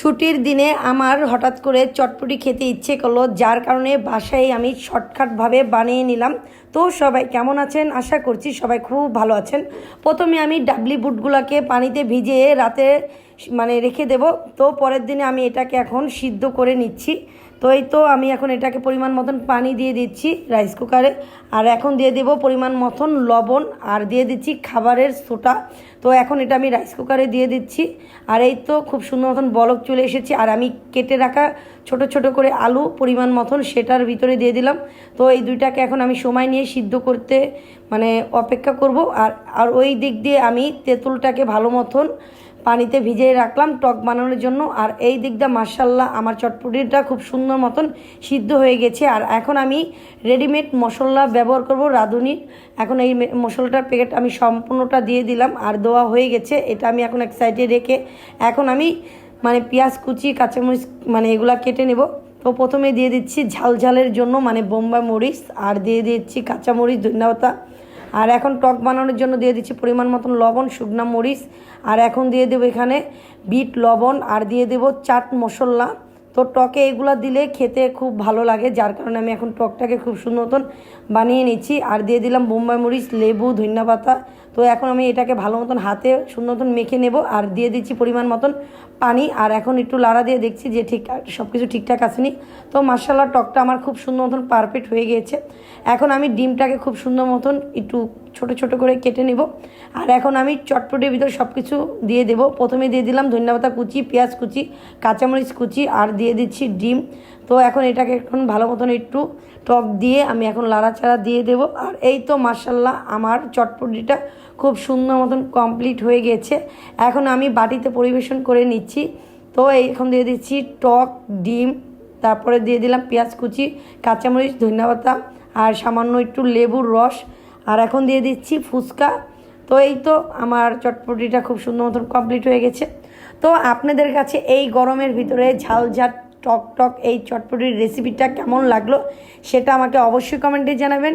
ছুটির দিনে আমার হঠাৎ করে চটপটি খেতে ইচ্ছে করল, যার কারণে বাসায় আমি শর্টকাটভাবে বানিয়ে নিলাম। তো সবাই কেমন আছেন? আশা করছি সবাই খুব ভালো আছেন। প্রথমে আমি ডাবলি বুটগুলোকে পানিতে ভিজিয়ে রাতে মানে রেখে দেব। তো পরের দিনে আমি এটাকে এখন সিদ্ধ করে নিচ্ছি। তো এই তো আমি এখন এটাকে পরিমাণ মতন পানি দিয়ে দিচ্ছি রাইস কুকারে আর এখন দিয়ে দেব পরিমাণ মতন লবণ, আর দিয়ে দিচ্ছি খাবারের সোটা। তো এখন এটা আমি রাইস কুকারে দিয়ে দিচ্ছি। আর এই তো খুব সুন্দর মতন বলক চলে এসেছে। আর আমি কেটে রাখা ছোট ছোট করে আলু পরিমাণ মতন সেটার ভিতরে দিয়ে দিলাম। তো এই দুইটাকে এখন আমি সময় নিয়ে সিদ্ধ করতে মানে অপেক্ষা করব। আর আর ওই দিক দিয়ে আমি তেঁতুলটাকে ভালো মতন পানিতে ভিজিয়ে রাখলাম, টক বানানোর জন্য। আর এই দিকটা মার্শাল্লাহ আমার চটপটিটা খুব সুন্দর মতন সিদ্ধ হয়ে গেছে। আর এখন আমি রেডিমেড মশলা ব্যবহার করব রাঁধুনির। এখন এই মশলাটার প্যাকেট আমি সম্পূর্ণটা দিয়ে দিলাম আর দেওয়া হয়ে গেছে। এটা আমি এখন এক সাইডে রেখে এখন আমি মানে পেঁয়াজ, কুচি, কাঁচামরিচ মানে এগুলা কেটে নেব। তো প্রথমে দিয়ে দিচ্ছি ঝাল ঝালের জন্য মানে বোম্বাই মরিচ, আর দিয়ে দিচ্ছি কাঁচামরিচ ধন্যবাদ আর এখন টক বানানোর জন্য দিয়ে দিচ্ছি পরিমাণ মতন লবণ, শুকনা মরিচ, আর এখন দিয়ে দেবো এখানে বিট লবণ, আর দিয়ে দেবো চাট মশলা। তো টকে এগুলো দিলে খেতে খুব ভালো লাগে, যার কারণে আমি এখন টকটাকে খুব সুন্দর মতন বানিয়ে নিচ্ছি। আর দিয়ে দিলাম বোম্বাই মরিচ, লেবু, ধনিয়া পাতা তো এখন আমি এটাকে ভালো মতন হাতে সুন্দর মতন মেখে নেব আর দিয়ে দিচ্ছি পরিমাণ মতন পানি। আর এখন একটু লাড়া দিয়ে দেখছি যে ঠিক সব কিছু ঠিকঠাক আসেনি। তো মার্শাল্লাহ টকটা আমার খুব সুন্দর মতন পারফেক্ট হয়ে গিয়েছে। এখন আমি ডিমটাকে খুব সুন্দর মতন একটু ছোট ছোট করে কেটে নেব। আর এখন আমি চটপটির ভিতরে সব কিছু দিয়ে দেবো। প্রথমে দিয়ে দিলাম ধন্যবাদ কুচি, পেঁয়াজ কুচি, কাঁচামরিচ কুচি আর দিয়ে দিচ্ছি ডিম। তো এখন এটাকে এখন ভালো মতন একটু টক দিয়ে আমি এখন লাড়াচাড়া দিয়ে দেবো। আর এই তো মার্শাল্লাহ আমার চটপটিটা খুব সুন্দর মতন কমপ্লিট হয়ে গেছে। এখন আমি বাটিতে পরিবেশন করে নিচ্ছি। তো এখন দিয়ে দিচ্ছি টক, ডিম, তারপরে দিয়ে দিলাম পেঁয়াজ কুচি, কাঁচামরিচ ধন্যবাদ আর সামান্য একটু লেবুর রস। আর এখন দিয়ে দিচ্ছি ফুচকা। তো এই তো আমার চটপটিটা খুব সুন্দর মতন কমপ্লিট হয়ে গেছে। তো আপনাদের কাছে এই গরমের ভিতরে ঝাল ঝাল টক টক এই চটপটির রেসিপিটা কেমন লাগল, সেটা আমাকে অবশ্যই কমেন্টে জানাবেন।